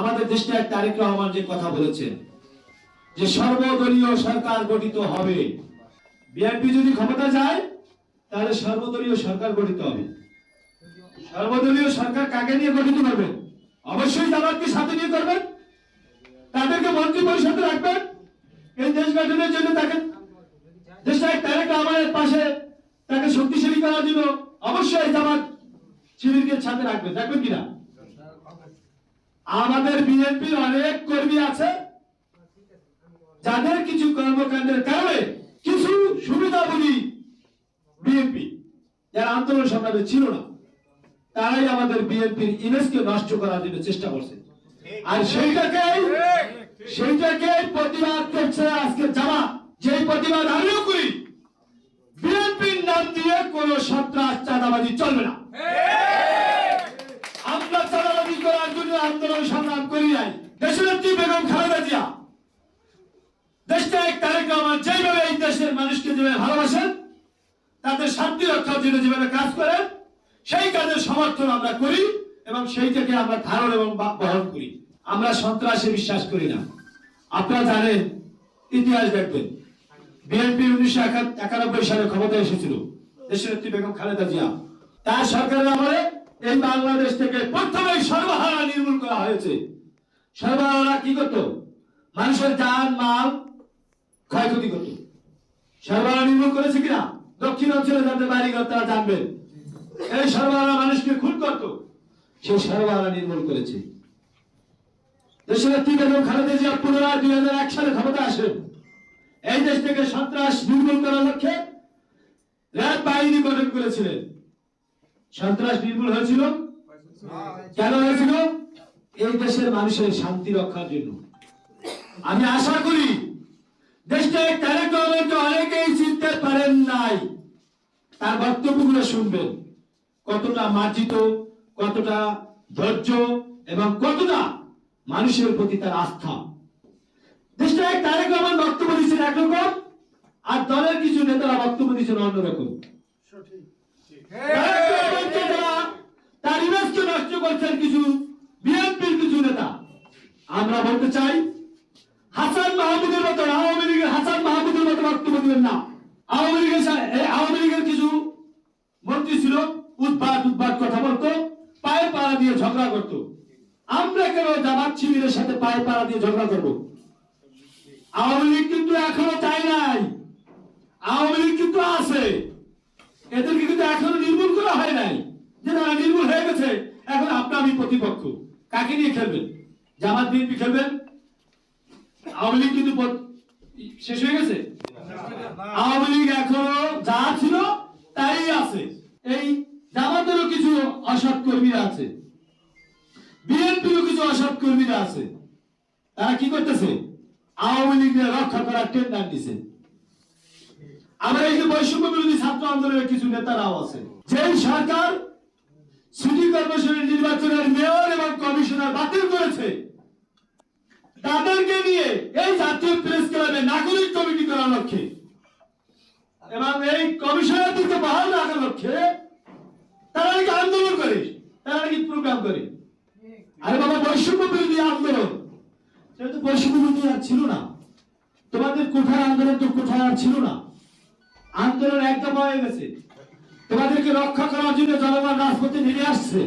আমাদের দেশটা এক তারেক রহমান যে কথা বলেছেন, যে সর্বদলীয় সরকার গঠিত হবে। বিএনপি যদি ক্ষমতা যায়, তাহলে সর্বদলীয় সরকার গঠিত হবে। সর্বদলীয় সরকার কাকে নিয়ে গঠিত করবেন অবশ্যই জামাতকে সাথে নিয়ে করবেন। তাদেরকে মন্ত্রী পরিষদে রাখবেন। এই দেশ গঠনের জন্য তাকে দেশটা এক তারেক রহমানের পাশে তাকে শক্তিশালী করার জন্য অবশ্যই জামাত শিবিরকে সাথে রাখবেন। রাখবেন কিনা? আমাদের বিএনপির অনেক কর্মী আছে। যাদের কিছু কর্মকাণ্ডের কারণে কিছু সুবিধাভোগী বিএনপি, যারা আন্দোলন সংগ্রামে ছিল না, তারাই আমাদের বিএনপির ইমেজকে নষ্ট করার জন্য চেষ্টা করছে। আর সেইটাকে সেইটাকে প্রতিবাদ করছে আজকে জামা যে প্রতিবাদ আমিও করি। বিএনপির নাম দিয়ে কোন সন্ত্রাস চাঁদাবাজি চলবে না আমরা চাঁদাবাজি করার জন্য আন্দোলন সংগ্রাম করি নাই। দেশনেত্রী বেগম খালেদা জিয়া, দেশটা এক তারেক রহমান যেভাবে এই দেশের মানুষকে যেভাবে ভালোবাসেন, তাদের শান্তি রক্ষার জন্য যেভাবে কাজ করেন, সেই কাজের সমর্থন আমরা করি এবং সেইটাকে আমরা ধারণ এবং বহন করি। আমরা সন্ত্রাসে বিশ্বাস করি না। আপনারা জানেন, ইতিহাস দেখবেন, বিএনপি উনিশশো একানব্বই সালে ক্ষমতায় এসেছিল দেশের নেত্রী বেগম খালেদা জিয়া। তার সরকারের আমলে এই বাংলাদেশ থেকে প্রথমে সর্বহারা নির্মূল করা হয়েছে। সর্বহারা কি করতো? মানুষের যান মাল ক্ষয়ক্ষতি করতো। সর্বহারা নির্মূল করেছে কিনা? দক্ষিণ অঞ্চলে যাদের বাড়ি ঘর তারা জানবেন। এই সর্বহারা মানুষকে খুন করতো। সেই সর্বহারা নির্মূল করেছে। দেশের বেগম খালেদা জিয়া পুনরায় দুই হাজার এক সালে ক্ষমতা আসেন। এই দেশ থেকে সন্ত্রাস নির্মূল করার লক্ষ্যে র্যাব বাহিনী গঠন করেছিলেন। সন্ত্রাস নির্মূল হয়েছিল? কেন হয়েছিল? এই দেশের মানুষের শান্তি রক্ষার জন্য। আমি আশা করি দেশটা অনেকেই চিনতে পারেন নাই। তার বক্তব্যগুলো শুনবেন। কতটা মার্জিত কতটা ধৈর্য এবং কতটা মানুষের প্রতি তার আস্থা। দেশটা এক তারেক রহমান বক্তব্য দিচ্ছেন একরকম আর দলের কিছু নেতারা বক্তব্য দিচ্ছেন অন্যরকম রহমানকে যারা তার ইমেজকে নষ্ট করছেন কিছু বিএনপির কিছু নেতা। আমরা বলতে চাই, হাসান মাহমুদের মতো, আওয়ামী লীগের হাসান মাহমুদের মতো বক্তব্য দিবেন না। আওয়ামী লীগের আওয়ামী লীগের কিছু মন্ত্রী ছিল উদ্ভাট উদ্ভাট কথা বলতো, পায়ে পাড়া দিয়ে ঝগড়া করতো। আমরা কেন জামাত শিবিরের সাথে পায়ে পাড়া দিয়ে ঝগড়া করব? আওয়ামী লীগ কিন্তু এখনও চাই নাই। আওয়ামী লীগ কিন্তু আছে। এদেরকে কিন্তু এখনও নির্মূল করা হয় নাই। যে না নির্মূল হয়ে গেছে। এখন আপনি আমি প্রতিপক্ষ কাকে নিয়ে খেলবেন? জামাত বিএনপি খেলবেন? আওয়ামী লীগ কিন্তু শেষ হয়ে গেছে? আওয়ামী লীগ এখনও যা ছিল তাই আছে। এই জামাতেরও কিছু অসৎ কর্মীরা আছে। বিএনপিরও কিছু অসৎ কর্মীরা আছে। তারা কি করতেছে? আওয়ামী লীগের রক্ষা করার টেন্ডার দিছে। আমরা এই যে বৈষম্য বিরোধী ছাত্র আন্দোলনের কিছু নেতারাও আছে। যেই সরকার সিটি কর্পোরেশনের নির্বাচনের মেয়র এবং কমিশনার বাতিল করেছে। তাদেরকে নিয়ে এই জাতীয় প্রেস ক্লাবে নাগরিক কমিটি করার লক্ষ্যে এবং এই কমিশনারদেরকে বহাল রাখার লক্ষ্যে তারা নাকি আন্দোলন করে, তারা নাকি প্রোগ্রাম করে। আরে বাবা, বৈষম্য বিরোধী আন্দোলন। সেটা তো বৈষম্য বিরোধী আর ছিল না, তোমাদের কোঠার আন্দোলন তো কোঠায় আর ছিল না। আন্দোলন একদম হয়ে গেছে। তোমাদেরকে রক্ষা করার জন্য জনগণ রাজপথে নেমে আসছে।